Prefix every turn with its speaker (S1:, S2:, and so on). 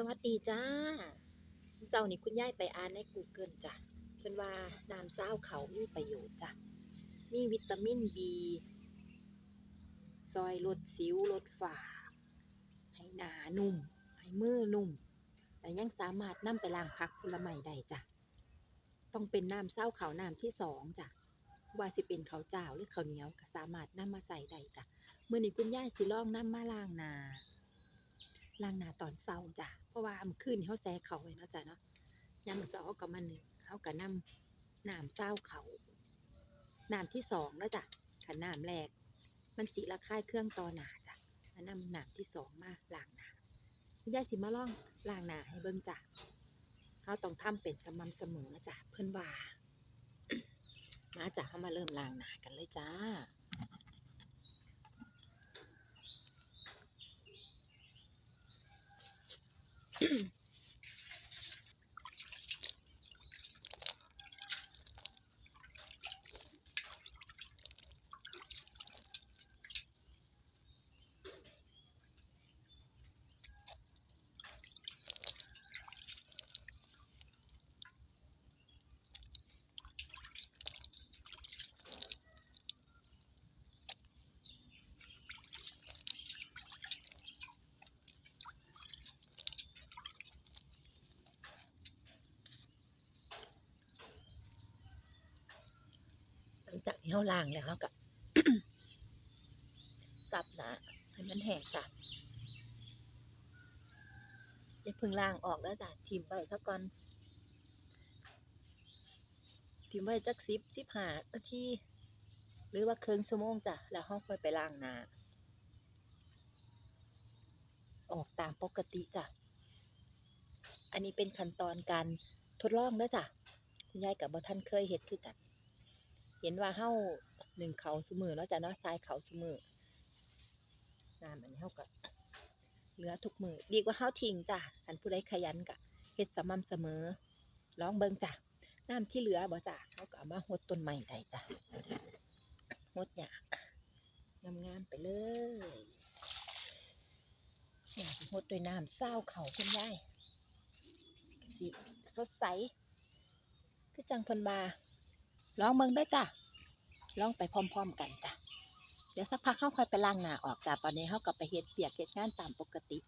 S1: สวัสดีจ้าเจ้านี่คุณยายไปอ่านใน Google จ้ะ เพิ่นว่าน้ำซาเขามีประโยชน์จ้ะ มีวิตามิน B ซอยลดสิวลดฝ้าให้หนานุ่ม ให้มือนุ่มและยังสามารถนำไปล้างผักผลไม้ได้จ้ะ ต้องเป็นน้ำซาเขาน้ำที่สองจ้ะ ว่าสิเป็นข้าวเจ้าหรือข้าวเหนียวก็สามารถนำมาใส่ได้จ้ะ เมื้อนี้คุณยายสิลองนำมาล้างนา ล้างหน้าตอนเช้าจ้ะเพราะว่ามื่อคืนเราแซ่เขาไว้นะจ้ะเนาะยามมื้อเช้าเราก็มานึ่งเราก็นำน้ำซาเขาน้ำที่สองแล้วจ้ะคันน้ำแรก มันสิระคายเครื่องต่อหนาจ้ะแล้วนำน้ำที่สองมาล้างหน้าคุณยายสิมาลองล้างหน้าให้เบิ่งจ้ะเราต้องทำเป็นสม่ำเสมอจ้ะเพิ่อนว่ามาจ้ะเฮามาเริ่มล้างหน้ากันเลยจ้า Mm-hmm. จากที่เราล้างแล้วเราก็สับนาให้มันแห้งจ้ะจะพิ่งล้างออกแล้วจ้ะทิมไว้ซะก่อนทิมไว้จักสิบสิบหานาทีหรือว่าครึ่งชั่วโมงจ้ะแล้วเราค่อยไปล้างนาออกตามปกติจ้ะ อันนี้เป็นขั้นตอนการทดลองแล้วจ้ะ คุณยายกับบ่ท่านเคยเฮ็ดคือกัน เห็นว่าเฮาหนึ่งเขาซุมือแล้วจ้ะเนาะทรายเขาซุมือน้ำอันนี้เฮาก็เหลือทุกมือดีกว่าเฮาทิ้งจ้ะอันผู้ใดขยันก็เฮ็ดสม่ำเสมอลองเบิ่งจ้ะน้ำที่เหลือบ่จ้ะเฮาก็เอามารดต้นไม้ได้จ้ะรดหญ้างามๆไปเลยอยากรดด้วยน้ำเศร้าเขาคุณยายสิสดใสคือจังเพิ่นบา ลองเบิ่งได้อจ้ะลองไปพร้อม ๆ กันจ้ะเดี๋ยวสักพักเข้าค่อยไปล้างหน้าออกจ้ะตอนนี้เขากับไปเฮ็ดเปียกเฮ็ดงานตามปกติ